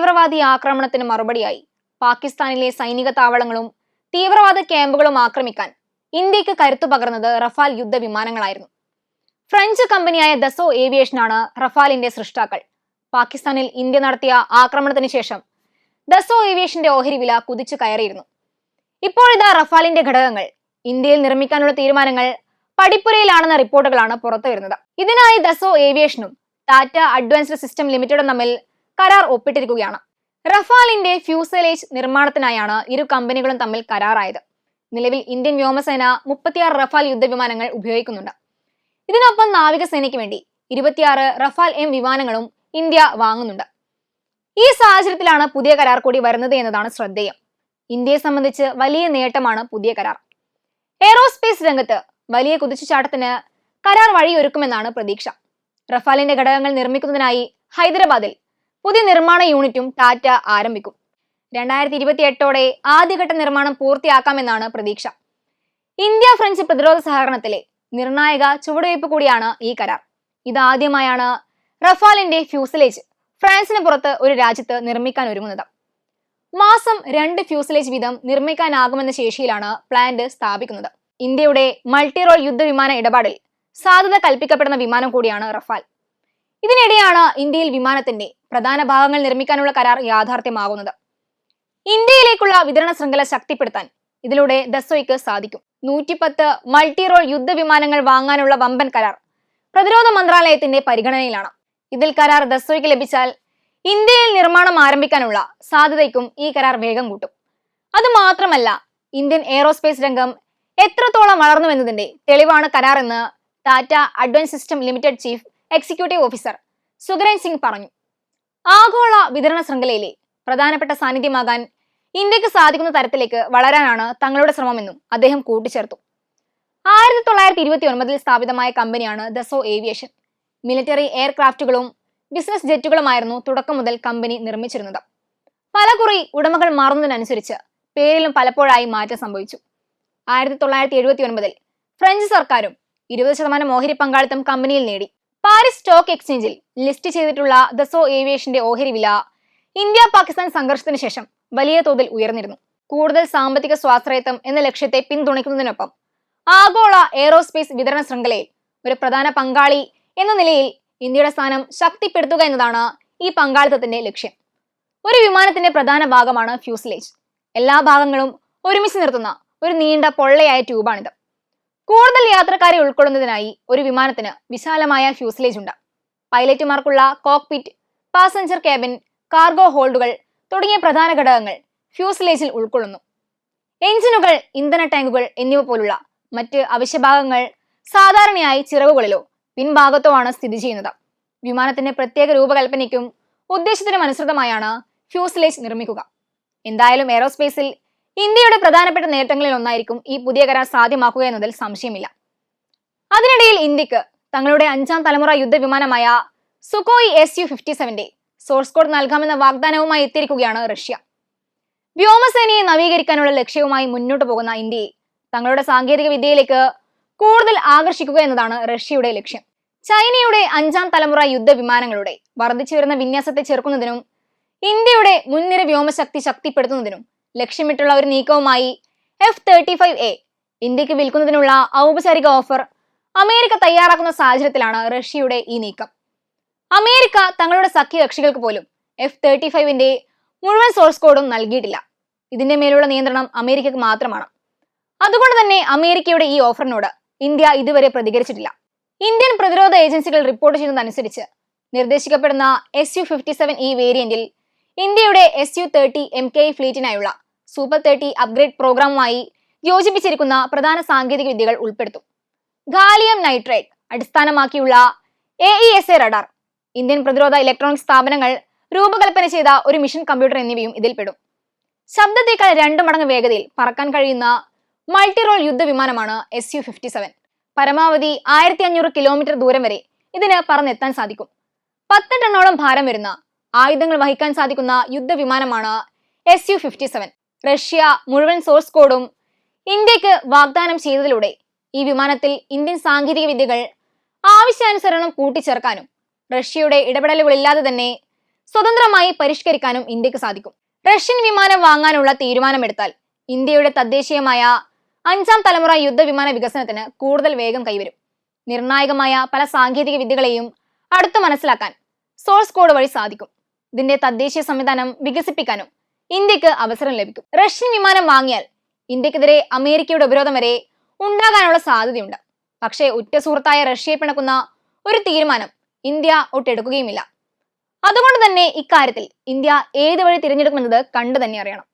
തീവ്രവാദി ആക്രമണത്തിന് മറുപടിയായി. പാകിസ്ഥാനിലെ സൈനിക താവളങ്ങളും തീവ്രവാദ ക്യാമ്പുകളും ആക്രമിക്കാൻ ഇന്ത്യയ്ക്ക് കരുത്തു പകർന്നത് റഫാൽ യുദ്ധ വിമാനങ്ങളായിരുന്നു. ഫ്രഞ്ച് കമ്പനിയായ ദസോ ഏവിയേഷനാണ് റഫാലിന്റെ സൃഷ്ടാക്കൾ. പാകിസ്ഥാനിൽ ഇന്ത്യ നടത്തിയ ആക്രമണത്തിന് ശേഷം ദസോ ഏവിയേഷന്റെ ഓഹരി വില കുതിച്ചു കയറിയിരുന്നു. ഇപ്പോഴിതാ റഫാലിന്റെ ഘടകങ്ങൾ ഇന്ത്യയിൽ നിർമ്മിക്കാനുള്ള തീരുമാനങ്ങൾ പടിപ്പുരയിലാണെന്ന റിപ്പോർട്ടുകളാണ് പുറത്തു വരുന്നത് ഇതിനായി ദസോ ഏവിയേഷനും ടാറ്റ അഡ്വാൻസ്ഡ് സിസ്റ്റം ലിമിറ്റഡും തമ്മിൽ കരാർ ഒപ്പിട്ടിരിക്കുകയാണ്. റഫാലിന്റെ ഫ്യൂസലേജ് നിർമ്മാണത്തിനായാണ് ഇരു കമ്പനികളും തമ്മിൽ കരാറായത്. നിലവിൽ ഇന്ത്യൻ വ്യോമസേന മുപ്പത്തിയാറ് റഫാൽ യുദ്ധവിമാനങ്ങൾ ഉപയോഗിക്കുന്നുണ്ട്. ഇതിനൊപ്പം നാവികസേനയ്ക്ക് വേണ്ടി ഇരുപത്തിയാറ് റഫാൽ എം വിമാനങ്ങളും ഇന്ത്യ വാങ്ങുന്നുണ്ട്. ഈ സാഹചര്യത്തിലാണ് പുതിയ കരാർ കൂടി വരുന്നത് എന്നതാണ് ശ്രദ്ധേയം. ഇന്ത്യയെ സംബന്ധിച്ച് വലിയ നേട്ടമാണ് പുതിയ കരാർ. എയറോസ്പേസ് രംഗത്ത് വലിയ കുതിച്ചുചാട്ടത്തിന് കരാർ വഴിയൊരുക്കുമെന്നാണ് പ്രതീക്ഷ. റഫാലിന്റെ ഘടകങ്ങൾ നിർമ്മിക്കുന്നതിനായി ഹൈദരാബാദിൽ പുതിയ നിർമ്മാണ യൂണിറ്റും ടാറ്റ ആരംഭിക്കും. രണ്ടായിരത്തി ഇരുപത്തി എട്ടോടെ ആദ്യഘട്ട നിർമ്മാണം പൂർത്തിയാക്കാമെന്നാണ് പ്രതീക്ഷ. ഇന്ത്യ ഫ്രഞ്ച് പ്രതിരോധ സഹകരണത്തിലെ നിർണായക ചുവടുവയ്പ് കൂടിയാണ് ഈ കരാർ. ഇതാദ്യമായാണ് റഫാലിന്റെ ഫ്യൂസലേജ് ഫ്രാൻസിന് പുറത്ത് ഒരു രാജ്യത്ത് നിർമ്മിക്കാൻ ഒരുങ്ങുന്നത്. മാസം രണ്ട് ഫ്യൂസലേജ് വീതം നിർമ്മിക്കാനാകുമെന്ന ശേഷിയിലാണ് പ്ലാന്റ് സ്ഥാപിക്കുന്നത്. ഇന്ത്യയുടെ മൾട്ടി റോൾ യുദ്ധവിമാന ഇടപാടിൽ സാധ്യത കൽപ്പിക്കപ്പെടുന്ന വിമാനം കൂടിയാണ് റഫാൽ. ഇതിനിടെയാണ് ഇന്ത്യയിൽ വിമാനത്തിന്റെ പ്രധാന ഭാഗങ്ങൾ നിർമ്മിക്കാനുള്ള കരാർ യാഥാർത്ഥ്യമാകുന്നത്. ഇന്ത്യയിലേക്കുള്ള വിതരണ ശൃംഖല ശക്തിപ്പെടുത്താൻ ഇതിലൂടെ ദസോയ്ക്ക് സാധിക്കും. നൂറ്റിപ്പത്ത് മൾട്ടി റോൾ യുദ്ധവിമാനങ്ങൾ വാങ്ങാനുള്ള വമ്പൻ കരാർ പ്രതിരോധ മന്ത്രാലയത്തിന്റെ പരിഗണനയിലാണ്. ഇതിൽ കരാർ ദസോയ്ക്ക് ലഭിച്ചാൽ ഇന്ത്യയിൽ നിർമ്മാണം ആരംഭിക്കാനുള്ള സാധ്യതയ്ക്കും ഈ കരാർ വേഗം കൂട്ടും. അത് മാത്രമല്ല ഇന്ത്യൻ എയറോസ്പേസ് രംഗം എത്രത്തോളം വളർന്നുവെന്നതിന്റെ തെളിവാണ് കരാർ എന്ന് Tata advance system limited chief executive officer Sukaran Singh പറഞ്ഞു. ആഗോള വിതരണ ശൃംഖലയിലെ പ്രധാനപ്പെട്ട സാന്നിധ്യമാകാൻ ഇന്ത്യയ്ക്ക് സാധിക്കുന്ന തരത്തിലേക്ക് വളരാനാണ് തങ്ങളുടെ ശ്രമമെന്നും അദ്ദേഹം കൂട്ടിച്ചേർത്തു. ആയിരത്തി തൊള്ളായിരത്തി ഇരുപത്തി ഒൻപതിൽ സ്ഥാപിതമായ കമ്പനിയാണ് ദസോ ഏവിയേഷൻ. മിലിറ്ററി എയർക്രാഫ്റ്റുകളും ബിസിനസ് ജെറ്റുകളുമായിരുന്നു തുടക്കം മുതൽ കമ്പനി നിർമ്മിച്ചിരുന്നത്. പല കുറി ഉടമകൾ മാറുന്നതിനനുസരിച്ച് പേരിലും പലപ്പോഴായി മാറ്റം സംഭവിച്ചു. ആയിരത്തി തൊള്ളായിരത്തി എഴുപത്തി ഒൻപതിൽ ഫ്രഞ്ച് സർക്കാരും ഇരുപത് ശതമാനം ഓഹരി പങ്കാളിത്തം കമ്പനിയിൽ നേടി. പാരീസ് സ്റ്റോക്ക് എക്സ്ചേഞ്ചിൽ ലിസ്റ്റ് ചെയ്തിട്ടുള്ള ദസോ ഏവിയേഷന്റെ ഓഹരി വില ഇന്ത്യ പാകിസ്ഥാൻ സംഘർഷത്തിന് ശേഷം വലിയ തോതിൽ ഉയർന്നിരുന്നു. കൂടുതൽ സാമ്പത്തിക സ്വാശ്രയത്വം എന്ന ലക്ഷ്യത്തെ പിന്തുണയ്ക്കുന്നതിനൊപ്പം ആഗോള എയറോസ്പേസ് വിതരണ ശൃംഖലയിൽ ഒരു പ്രധാന പങ്കാളി എന്ന നിലയിൽ ഇന്ത്യയുടെ സ്ഥാനം ശക്തിപ്പെടുത്തുക എന്നതാണ് ഈ പങ്കാളിത്തത്തിന്റെ ലക്ഷ്യം. ഒരു വിമാനത്തിന്റെ പ്രധാന ഭാഗമാണ് ഫ്യൂസിലേജ്. എല്ലാ ഭാഗങ്ങളും ഒരുമിച്ച് നിർത്തുന്ന ഒരു നീണ്ട പൊള്ളയായ ട്യൂബാണിത്. കൂടുതൽ യാത്രക്കാരെ ഉൾക്കൊള്ളുന്നതിനായി ഒരു വിമാനത്തിന് വിശാലമായ ഫ്യൂസിലേജ് ഉണ്ട്. പൈലറ്റുമാർക്കുള്ള കോക്പിറ്റ് പാസഞ്ചർ ക്യാബിൻ കാർഗോ ഹോൾഡുകൾ തുടങ്ങിയ പ്രധാന ഘടകങ്ങൾ ഫ്യൂസിലേജിൽ ഉൾക്കൊള്ളുന്നു. എഞ്ചിനുകൾ ഇന്ധന ടാങ്കുകൾ എന്നിവ പോലുള്ള മറ്റ് അവശ്യഭാഗങ്ങൾ സാധാരണയായി ചിറകുകളിലോ പിൻഭാഗത്തോ ആണ് സ്ഥിതി ചെയ്യുന്നത്. വിമാനത്തിന്റെ പ്രത്യേക രൂപകൽപ്പനയ്ക്കും ഉദ്ദേശത്തിനും അനുസൃതമായാണ് ഫ്യൂസിലേജ് നിർമ്മിക്കുക. എന്തായാലും എയറോസ്പേസിൽ ഇന്ത്യയുടെ പ്രധാനപ്പെട്ട നേട്ടങ്ങളിൽ ഒന്നായിരിക്കും ഈ പുതിയ കരാർ സാധ്യമാക്കുക എന്നതിൽ സംശയമില്ല. അതിനിടയിൽ ഇന്ത്യയ്ക്ക് തങ്ങളുടെ അഞ്ചാം തലമുറ യുദ്ധവിമാനമായ സുക്കോയ് എസ് യു ഫിഫ്റ്റി സെവന്റെ സോഴ്സ് കോഡ് നൽകാമെന്ന വാഗ്ദാനവുമായി എത്തിയിരിക്കുകയാണ് റഷ്യ. വ്യോമസേനയെ നവീകരിക്കാനുള്ള ലക്ഷ്യവുമായി മുന്നോട്ട് പോകുന്ന ഇന്ത്യയെ തങ്ങളുടെ സാങ്കേതിക വിദ്യയിലേക്ക് കൂടുതൽ ആകർഷിക്കുക എന്നതാണ് റഷ്യയുടെ ലക്ഷ്യം. ചൈനയുടെ അഞ്ചാം തലമുറ യുദ്ധവിമാനങ്ങളുടെ വർദ്ധിച്ചു വരുന്ന വിന്യാസത്തെ ചെറുക്കുന്നതിനും ഇന്ത്യയുടെ മുൻനിര വ്യോമശക്തി ശക്തിപ്പെടുത്തുന്നതിനും ലക്ഷ്യമിട്ടുള്ള ഒരു നീക്കവുമായി എഫ് തേർട്ടി ഫൈവ് എ ഇന്ത്യയ്ക്ക് വിൽക്കുന്നതിനുള്ള ഔപചാരിക ഓഫർ അമേരിക്ക തയ്യാറാക്കുന്ന സാഹചര്യത്തിലാണ് റഷ്യയുടെ ഈ നീക്കം. അമേരിക്ക തങ്ങളുടെ സഖ്യകക്ഷികൾക്ക് പോലും എഫ് തേർട്ടി ഫൈവിന്റെ മുഴുവൻ സോഴ്സ് കോഡും നൽകിയിട്ടില്ല. ഇതിന്റെ മേലുള്ള നിയന്ത്രണം അമേരിക്കക്ക് മാത്രമാണ്. അതുകൊണ്ട് തന്നെ അമേരിക്കയുടെ ഈ ഓഫറിനോട് ഇന്ത്യ ഇതുവരെ പ്രതികരിച്ചിട്ടില്ല. ഇന്ത്യൻ പ്രതിരോധ ഏജൻസികൾ റിപ്പോർട്ട് ചെയ്യുന്നതനുസരിച്ച് നിർദ്ദേശിക്കപ്പെടുന്ന എസ് യു ഫിഫ്റ്റി സെവൻ ഈ വേരിയന്റിൽ ഇന്ത്യയുടെ S U thirty M K ഫ്ലീറ്റിനായുള്ള super thirty upgrade പ്രോഗ്രാമുമായി യോജിപ്പിച്ചിരിക്കുന്ന പ്രധാന സാങ്കേതിക വിദ്യകൾ ഉൾപ്പെടുത്തും. ഗാലിയം നൈട്രേറ്റ് അടിസ്ഥാനമാക്കിയുള്ള A E S A radar Indian പ്രതിരോധ ഇലക്ട്രോണിക് സ്ഥാപനങ്ങൾ രൂപകൽപ്പന ചെയ്ത ഒരു മിഷൻ കമ്പ്യൂട്ടർ എന്നിവയും ഇതിൽപ്പെടും ശബ്ദത്തേക്കാൾ രണ്ട് മടങ്ങ് വേഗതയിൽ പറക്കാൻ കഴിയുന്ന മൾട്ടി റോൾ യുദ്ധവിമാനമാണ് എസ് യു ഫിഫ്റ്റി സെവൻ പരമാവധി ആയിരത്തി അഞ്ഞൂറ് കിലോമീറ്റർ ദൂരം വരെ ഇതിന് പറന്നെത്താൻ സാധിക്കും. പത്ത് ടണ്ണോളം ഭാരം വരുന്ന ആയുധങ്ങൾ വഹിക്കാൻ സാധിക്കുന്ന യുദ്ധവിമാനമാണ് S U fifty seven. Russia മുഴുവൻ സോഴ്സ് കോഡും ഇന്ത്യയ്ക്ക് വാഗ്ദാനം ചെയ്തതിലൂടെ ഈ വിമാനത്തിൽ ഇന്ത്യൻ സാങ്കേതിക വിദ്യകൾ ആവശ്യാനുസരണം കൂട്ടിച്ചേർക്കാനും റഷ്യയുടെ ഇടപെടലുകളില്ലാതെ തന്നെ സ്വതന്ത്രമായി പരിഷ്കരിക്കാനും ഇന്ത്യയ്ക്ക് സാധിക്കും. റഷ്യൻ വിമാനം വാങ്ങാനുള്ള തീരുമാനമെടുത്താൽ ഇന്ത്യയുടെ തദ്ദേശീയമായ അഞ്ചാം തലമുറ യുദ്ധവിമാന വികസനത്തിന് കൂടുതൽ വേഗം കൈവരും. നിർണായകമായ പല സാങ്കേതിക വിദ്യകളെയും അടുത്ത് മനസ്സിലാക്കാൻ സോഴ്സ് കോഡ് വഴി സാധിക്കും. ഇതിന്റെ തദ്ദേശീയ സംവിധാനം വികസിപ്പിക്കാനും ഇന്ത്യയ്ക്ക് അവസരം ലഭിക്കും. റഷ്യൻ വിമാനം വാങ്ങിയാൽ ഇന്ത്യക്കെതിരെ അമേരിക്കയുടെ ഉപരോധം വരെ ഉണ്ടാകാനുള്ള സാധ്യതയുണ്ട്. പക്ഷേ ഉറ്റ സുഹൃത്തായ റഷ്യയെ പിണക്കുന്ന ഒരു തീരുമാനം ഇന്ത്യ ഒട്ടെടുക്കുകയുമില്ല. അതുകൊണ്ട് തന്നെ ഇക്കാര്യത്തിൽ ഇന്ത്യ ഏത് വഴി തിരഞ്ഞെടുക്കുമെന്നത് കണ്ടു തന്നെ അറിയണം.